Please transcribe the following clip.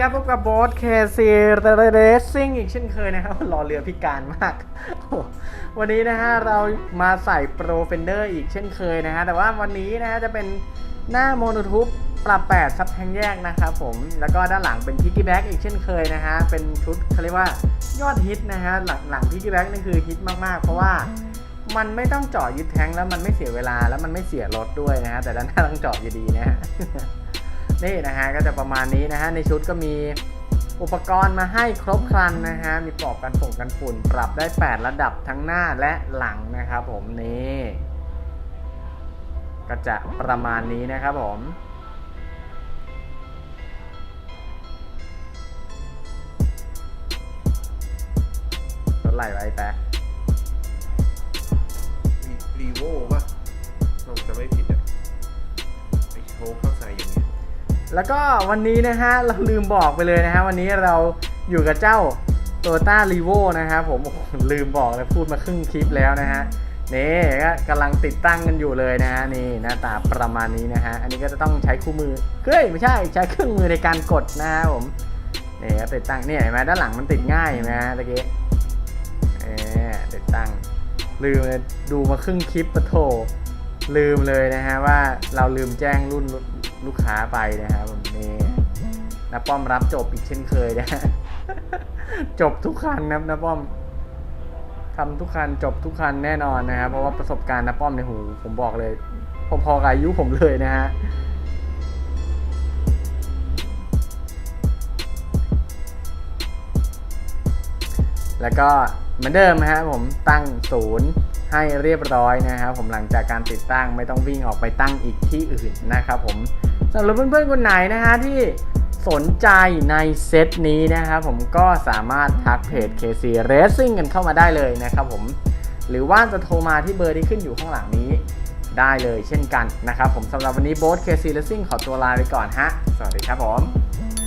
ครับพบกับโบสเคซีเรสซิ่งอีกเช่นเคยนะครับรอเรือพิการมาก วันนี้นะฮะเรามาใส่โปรเฟนเดอร์อีกเช่นเคยนะฮะแต่ว่าวันนี้นะฮะจะเป็นหน้าโมโนทูปปรับ8ซับแทงแยกนะครับผมแล้วก็ด้านหลังเป็นพิกกี้แบ็กอีกเช่นเคยนะฮะเป็นชุดเขาเรียกว่ายอดฮิตนะฮะหลังหลังพิกกี้แบ็กนี่คือฮิตมากๆ เพราะว่ามันไม่ต้องเจาะยึดแทงแล้วมันไม่เสียเวลาแล้วมันไม่เสียรถด้วยนะฮะแต่ด้านหน้าต้องเจาะอยู่ดีนะฮะ นี่นะฮะก็จะประมาณนี้นะฮะในชุดก็มีอุปกรณ์มาให้ครบครันนะฮะมีปลอกกันฝุงกันฝุ่น ปรับได้ 8 ระดับทั้งหน้าและหลังนะครับผมนี่ก็จะประมาณนี้นะครับผมรถไหลไว้แป๊ะรีโวป่ะเราจะไม่ผิดอะไอโชว์เข้าใส่อย่างเงี้ แล้วก็วันนี้นะฮะเราลืมบอกไปเลยนะฮะวันนี้เราอยู่กับเจ้า t o y o t a r e v o นะครับผมลืมบอกเลยพูดมาครึ่งคลิปแล้วนะฮะนี่ก็กำลังติดตั้งกันอยู่เลยนะฮะนี่หน้าตาประมาณนี้นะฮะอันนี้ก็จะต้องใช้คู่มือเฮ้ยไม่ใช่ใช้เครื่องมือในการกดนะครับผมนี่ก็ติดตั้งนี่เห็นไหมด้านหลังมันติดง่ายเห็นไหมฮะตะกี้เออติดตั้งลืมดูมาครึ่งคลิปปะโถ ลืมเลยนะฮะว่าเราลืมแจ้งรุ่นลูกค้าไปนะครับผมนี่นะป้อมรับจบอีกเช่นเคยนะฮะจบทุกคันนับนะป้อมทำทุกคันจบทุกคันแน่นอนนะครับเพราะว่าประสบการณ์นะป้อมในหูผมบอกเลย พอๆกับอายุผมเลยนะฮะแล้วก็เหมือนเดิมนะฮะผมตั้งศูนย์ ให้เรียบร้อยนะครับผมหลังจากการติดตั้งไม่ต้องวิ่งออกไปตั้งอีกที่อื่นนะครับผมสำหรับเพื่อนๆคนไหนนะฮะที่สนใจในเซตนี้นะครับผมก็สามารถทักเพจ KC Racing กันเข้ามาได้เลยนะครับผมหรือว่าจะโทรมาที่เบอร์ที่ขึ้นอยู่ข้างหลังนี้ได้เลยเช่นกันนะครับผมสำหรับวันนี้โบ๊ท KC Racing ขอตัวลาไปก่อนฮะ สวัสดีครับผม